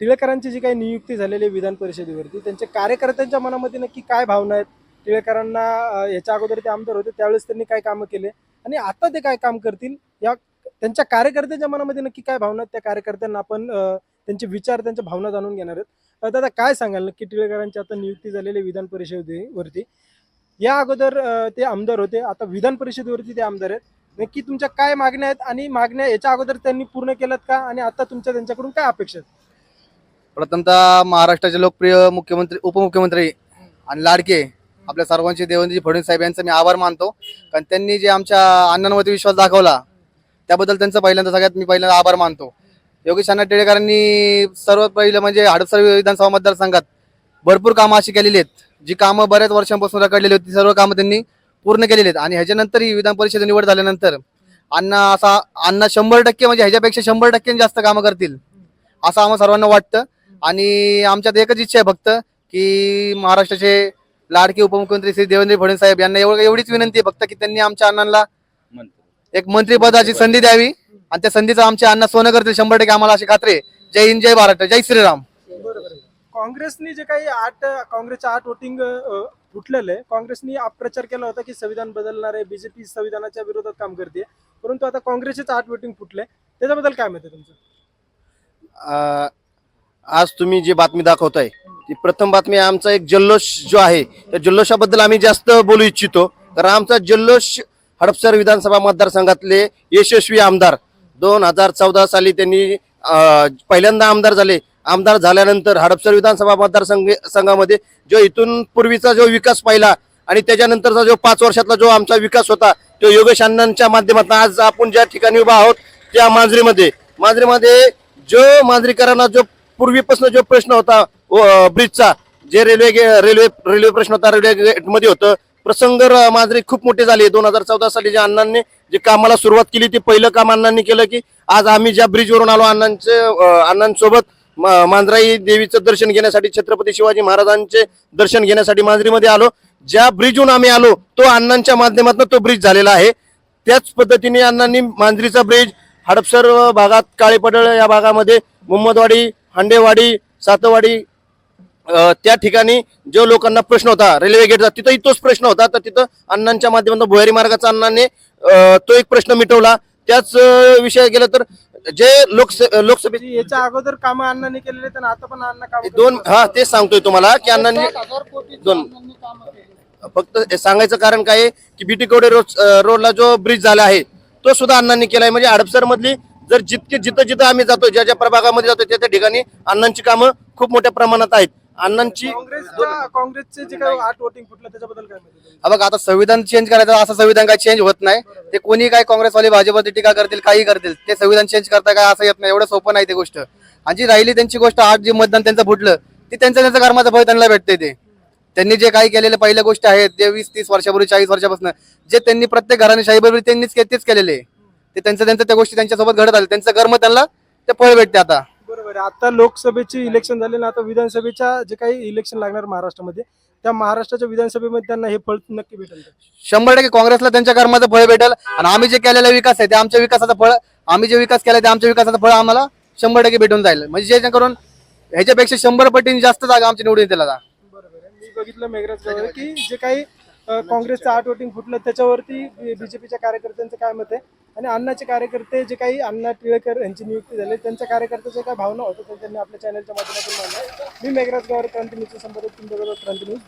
टिळेकरांची जी काही नियुक्ती झालेली आहे विधान परिषदेवरती त्यांच्या कार्यकर्त्यांच्या मनामध्ये नक्की काय भावना आहेत? टिळेकरांना याच्या अगोदर ते आमदार होते त्यावेळेस त्यांनी काय कामं केले? आणि आता ते काय काम करतील? या त्यांच्या कार्यकर्त्यांच्या मनामध्ये नक्की काय भावना आहेत? त्या कार्यकर्त्यांना आपण त्यांचे विचार त्यांच्या भावना जाणून घेणार आहेत. दादा काय सांगाल? नक्की टिळेकरांची आता नियुक्ती झालेली आहे विधान परिषदेवरती. या अगोदर ते आमदार होते आता विधान परिषदेवरती ते आमदार आहेत. नक्की तुमच्या काय मागण्या आहेत? आणि मागण्या याच्या अगोदर त्यांनी पूर्ण केल्यात का? आणि आता तुमच्या त्यांच्याकडून काय अपेक्षा आहेत? प्रथमतः महाराष्ट्राचे लोकप्रिय मुख्यमंत्री उपमुख्यमंत्री आणि लाडके आपल्या सर्वांचे देवेंद्रजी फडणवीस साहेब यांचा मी आभार मानतो. कारण त्यांनी जे आमच्या अण्णांवरती विश्वास दाखवला त्याबद्दल त्यांचं पहिल्यांदा सगळ्यात मी पहिल्यांदा आभार मानतो. योगेश अण्णा टिळेकरांनी सर्वात पहिलं म्हणजे हडपसर विधानसभा मतदारसंघात भरपूर कामं अशी केलेली आहेत. जी कामं बऱ्याच वर्षांपासून रखडलेली होती सर्व कामं त्यांनी पूर्ण केलेली आहेत. आणि ह्याच्यानंतरही विधान परिषद निवड झाल्यानंतर अण्णा असा अण्णा शंभर टक्के म्हणजे ह्याच्यापेक्षा शंभर टक्के जास्त कामं करतील असं आम्हाला सर्वांना वाटतं. आणि आमच्यात एकच इच्छा आहे फक्त की महाराष्ट्राचे लाडके उपमुख्यमंत्री श्री देवेंद्र फडणवीस साहेब यांना एवढं एवढीच विनंती आहे फक्त की त्यांनी आमच्या अण्णांना एक मंत्रिपदाची संधी द्यावी आणि त्या संधीचं आमच्या अण्णा सोनं करतील शंभर टक्के आम्हाला अशी खात्री. जय हिंद जय महाराष्ट्र जय श्रीराम. काँग्रेसने जे काही आठ काँग्रेसच्या आठ वोटिंग फुटलेलं आहे. काँग्रेसने अप्रचार केला होता की संविधान बदलणार आहे बीजेपी संविधानाच्या विरोधात काम करते. परंतु आता काँग्रेसचेच आठ वोटिंग फुटले. त्याच्याबद्दल काय मत आहे तुमचं? अ, आज तुम्ही जी बातमी दाखवताय ती प्रथम बातमी आमचा एक जल्लोष जो आहे त्या जल्लोषाबद्दल आम्ही जास्त बोलू इच्छितो. कारण आमचा जल्लोष हडपसर विधानसभा मतदारसंघातले यशस्वी आमदार दोन हजार चौदा साली त्यांनी पहिल्यांदा आमदार झाले. आमदार झाल्यानंतर हडपसर विधानसभा मतदारसंघ संघामध्ये जो इथून पूर्वीचा जो विकास पाहिला आणि त्याच्यानंतरचा जो पाच वर्षातला जो आमचा विकास होता तो योगेश अण्णांच्या माध्यमातून आज आपण ज्या ठिकाणी उभा आहोत त्या मांजरीमध्ये. मांजरीमध्ये जो मांजरीकरांना जो पूर्वीपासून जो प्रश्न होता व- ब्रिजचा जे रेल्वे गे- रेल्वे रेल्वे प्रश्न होता रेल्वे गेटमध्ये होतं प्रसंग र- मांजरी खूप मोठी झाली. दोन हजार चौदा साली ज्या अण्णांनी जे कामाला सुरुवात केली ते पहिलं काम अण्णांनी केलं की आज आम्ही ज्या ब्रिजवरून आलो अण्णांचे अण्णांसोबत मांजराई देवीचं दर्शन घेण्यासाठी छत्रपती शिवाजी महाराजांचे दर्शन घेण्यासाठी मांजरीमध्ये आलो. ज्या ब्रिजहून आम्ही आलो तो अण्णांच्या माध्यमातून तो ब्रिज झालेला आहे. त्याच पद्धतीने अण्णांनी मांजरीचा ब्रिज हडपसर भागात काळेपडळ या भागामध्ये मुहम्मदवाडी हांडेवाडी सातवाडी त्या ठिकाणी जो लोकांना प्रश्न होता रेल्वे गेटचा तिथंही तोच प्रश्न होता. तर तिथं अण्णांच्या माध्यमातून भुयारी मार्गाचा अण्णांनी तो एक प्रश्न मिटवला. त्याच विषय गेलं तर जे लोकसे लोकसभेची म्हणजे याच्या अगोदर कामं अण्णांनी केलेले आणि आता पण अण्णा काम दोन हा तेच सांगतोय तुम्हाला की अण्णांनी दोन. फक्त हे सांगायचं कारण काय आहे की बीटी कवडे रोड रोडला जो ब्रिज झाला आहे तो सुद्धा अण्णांनी केलाय. म्हणजे हडपसर मधली जर जितके जिथं जिथं आम्ही जातो ज्या ज्या प्रभागामध्ये जातो त्या त्या ठिकाणी अण्णांची कामं खूप मोठ्या प्रमाणात आहेत. अण्णांची काँग्रेसचे जे काही आठ वोटिंग फुटलं त्याच्याबद्दल काय? हा बघा आता संविधान चेंज करायचं असं संविधान काय चेंज होत नाही. ते कोणी काय काँग्रेसवाले भाजपवरती टीका करतील काही करतील ते संविधान चेंज करता काय असं येत नाही एवढं सोपं नाही ते गोष्ट. आणि जी राहिली त्यांची गोष्ट आठ जे मतदान त्यांचं फुटलं ती त्यांचं त्यांचं कर्माचं फळ त्यांना भेटते ते. त्यांनी जे काही केलेले पहिल्या गोष्टी आहेत जे वीस तीस वर्षापूर्वी चाळीस वर्षापासून जे त्यांनी प्रत्येक घराने शाहीबरोबर त्यांनीच के- तेच केलेले. ते त्यांचं त्यांचं त्या गोष्टी त्यांच्यासोबत घडत आले त्यांचं कर्म त्यांना ते फळ भेटते आता. बरोबर आहे. आता लोकसभेची इलेक्शन झाले ना आता विधानसभेच्या जे काही इलेक्शन लागणार महाराष्ट्रामध्ये त्या महाराष्ट्राच्या विधानसभेमध्ये त्यांना हे फळ नक्की भेटेल? शंभर टक्के काँग्रेसला त्यांच्या कर्माचं फळ भेटेल. आणि आम्ही जे केलेला विकास आहे ते आमच्या विकासाचं फळ आम्ही जे विकास केला ते आमच्या विकासाचं फळ आम्हाला शंभर टक्के भेटून जाईल. म्हणजे जेणेकरून ह्याच्यापेक्षा शंभर पटीने जास्त जागा आमची निवडून येतील आता. बरोबर आहे. मी बघितलं मेघराज गावाला की जे काही काँग्रेसचं आठ वोटिंग फुटलं त्याच्यावरती बीजेपीच्या कार्यकर्त्यांचं काय मत आहे? आणि अण्णाचे कार्यकर्ते जे काही अण्णा टिळेकर यांची नियुक्ती झाली त्यांच्या कार्यकर्त्याच्या काय भावना होत्या? त्या त्यांनी आपल्या चॅनलच्या माध्यमातून मांडल्या. मी मेघराज गावर क्रांती न्यूजचा संपर्क तुमच्याबरोबर क्रांती न्यूज.